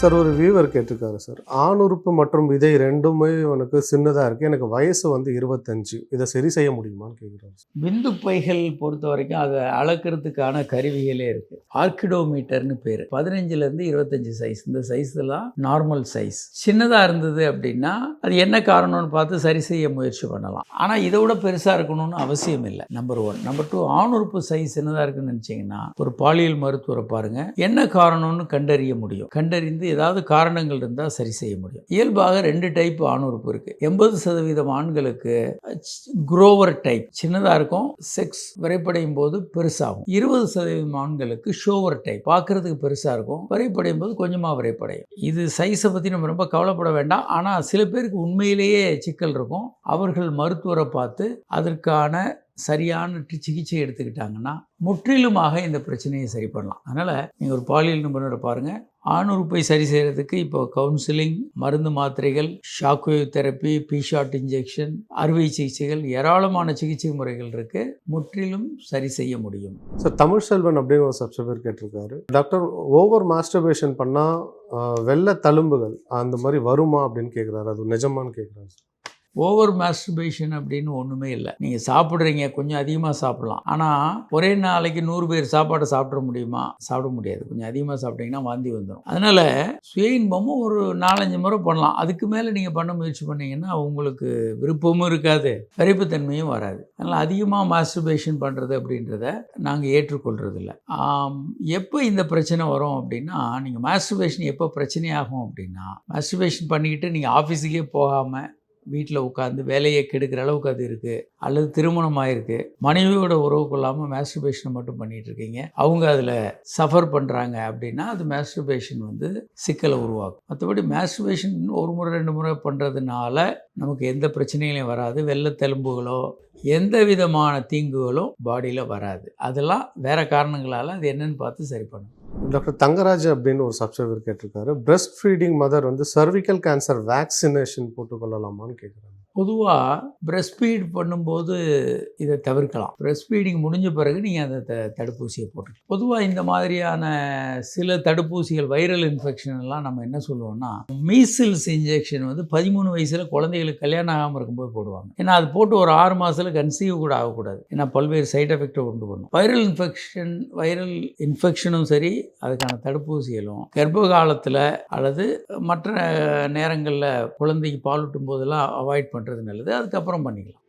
Sir ஒரு viewer கேட்டிருக்காரு sir. ஆண் உறுப்பு மற்றும் விதை ரெண்டுமே எனக்கு சின்னதாக இருக்குது எனக்கு வயசு வந்து இருபத்தஞ்சு. இதை சரி செய்ய முடியுமான்னு கேட்குறாரு சார். விந்து பைகள் பொறுத்த வரைக்கும் அதை அளக்கிறதுக்கான கருவிகளே இருக்குது ஆர்கிடோமீட்டர்னு பேர். பதினஞ்சுலேருந்து இருபத்தஞ்சு சைஸ் இந்த சைஸ்லாம் நார்மல் சைஸ் சின்னதாக இருந்தது அப்படின்னா அது என்ன காரணம்னு பார்த்து சரி செய்ய முயற்சி பண்ணலாம். ஆனால் இதை விட பெருசாக இருக்கணும்னு அவசியம் இல்லை. நம்பர் ஒன் நம்பர் டூ ஆண் உறுப்பு சைஸ் சின்னதாக இருக்குன்னு நினச்சிங்கன்னா ஒரு பாலியல் மருத்துவரை பாருங்கள் என்ன காரணம்னு கண்டறிய முடியும். கண்டறிந்து ஏதாவது காரணங்கள் இருந்தால் சரி செய்ய முடியும். இயல்பாக ரெண்டு டைப் ஆண் உறுப்பு இருக்குது எண்பது சதவீதம் ஆண்களுக்கு குரோவர் டைப் சின்னதாக இருக்கும் செக்ஸ் விரைப்படையும் போது பெருசாகும். இருபது சதவீதம் ஆண்களுக்கு ஷோவர் டைப் பார்க்கறதுக்கு பெருசாக இருக்கும் விரைப்படையும் போது கொஞ்சமாக விரைப்படையும் இது சைஸை பற்றி நம்ம ரொம்ப கவலைப்பட வேண்டாம். ஆனால் சில பேருக்கு உண்மையிலேயே சிக்கல் இருக்கும். அவர்கள் மருத்துவரை பார்த்து அதற்கான சரியான சிகிச்சை எடுத்துக்கிட்டாங்கன்னா முற்றிலுமாக இந்த பிரச்சனையை சரி பண்ணலாம். அதனால் நீங்கள் ஒரு பாலியல் நிபுணரை பாருங்கள் ஆண் உறுப்பை சரி செய்கிறதுக்கு இப்போ கவுன்சிலிங் மருந்து மாத்திரைகள் ஷாக்வேவ் தெரப்பி பீஷாட் இன்ஜெக்ஷன் அறுவை சிகிச்சைகள் ஏராளமான சிகிச்சை முறைகள் இருக்குது முற்றிலும் சரி செய்ய முடியும். சார் தமிழ் செல்வன் அப்படின்னு ஒரு சப்ஸ்கிரைபர் கேட்டிருக்காரு. டாக்டர் ஓவர் மாஸ்டர்பேஷன் பண்ணால் வெள்ளை தழும்புகள் அந்த மாதிரி வருமா அப்படின்னு கேட்குறாரு அது நிஜமான்னு கேட்குறாரு சார் ஓவர் மாஸ்டர்பேஷன் அப்படின்னு ஒன்றுமே இல்லை. நீங்கள் சாப்பிட்றீங்க கொஞ்சம் அதிகமாக சாப்பிட்லாம். ஆனால் ஒரே நாளைக்கு நூறு பேர் சாப்பாடை சாப்பிட முடியுமா? சாப்பிட முடியாது. கொஞ்சம் அதிகமாக சாப்பிட்டீங்கன்னா வாந்தி வந்துடும் அதனால் சுய இன்பமும் ஒரு நாலஞ்சு முறை பண்ணலாம். அதுக்கு மேலே நீங்கள் பண்ண முயற்சி பண்ணீங்கன்னா உங்களுக்கு விருப்பமும் இருக்காது விரைப்புத்தன்மையும் வராது. அதனால் அதிகமாக மாஸ்டர்பேஷன் பண்ணுறது அப்படின்றத நாங்கள் ஏற்றுக்கொள்கிறதில்ல எப்போ இந்த பிரச்சனை வரும் அப்படின்னா நீங்கள் மாஸ்டர்பேஷன் எப்போ பிரச்சனையாகும் அப்படின்னா மாஸ்டர்பேஷன் பண்ணிக்கிட்டு நீங்கள் ஆஃபீஸுக்கே போகாமல் வீட்டில் உட்காந்து வேலையை கெடுக்கிற அளவுக்கு அது இருக்குது அல்லது திருமணம் ஆயிருக்கு மனைவியோட உறவு கொள்ளாமல் மேஸ்ட்ரிபேஷனை மட்டும் பண்ணிட்டு இருக்கீங்க. அவங்க அதில் சஃபர் பண்ணுறாங்க அப்படின்னா அது மேஸ்ட்ரிபேஷன் வந்து சிக்கலை உருவாக்கும். மற்றபடி மேஸ்ட்ரிபேஷன் ஒரு முறை ரெண்டு முறை பண்ணுறதுனால நமக்கு எந்த பிரச்சனைகளையும் வராது. வெள்ளத்தெலும்புகளோ எந்த விதமான தீங்குகளும் பாடியில் வராது. அதெல்லாம் வேறு காரணங்களால் அது என்னென்னு பார்த்து சரி பண்ணணும். டாக்டர் தங்கராஜ் அப்படின்னு ஒரு சப்ஸ்கிரைபர் கேட்டிருக்காரு. பிரஸ்ட் ஃபீடிங் மதர் வந்து சர்விக்கல் கேன்சர் வேக்சினேஷன் போட்டுக்கொள்ளலாமான்னு கேட்குறாங்க பொதுவாக பிரஸ்ட் ஃபீட் பண்ணும்போது இதை தவிர்க்கலாம். பிரஸ்ட் ஃபீடிங் முடிஞ்ச பிறகு நீங்கள் அந்த த தடுப்பூசியை போட்டு பொதுவாக இந்த மாதிரியான சில தடுப்பூசிகள் வைரல் இன்ஃபெக்ஷன் எல்லாம் நம்ம என்ன சொல்லுவோம்னா மீசில்ஸ் இன்ஜெக்ஷன் வந்து பதிமூணு வயசில் குழந்தைகளுக்கு கல்யாணம் ஆகாமல் இருக்கும்போது போடுவாங்க. ஏன்னா அது போட்டு ஒரு ஆறு மாதத்தில் கன்சீவ் கூட ஆகக்கூடாது. ஏன்னா பல்வேறு சைட் எஃபெக்டை உண்டு பண்ணும். வைரல் இன்ஃபெக்ஷன் வைரல் இன்ஃபெக்ஷனும் சரி அதுக்கான தடுப்பூசிகளும் கர்ப்ப காலத்தில் அல்லது மற்ற நேரங்களில் குழந்தைக்கு பாலூட்டும் போதெல்லாம் அவாய்ட் பண்ணுறது நல்லது. அதுக்கப்புறம் பண்ணிக்கலாம்.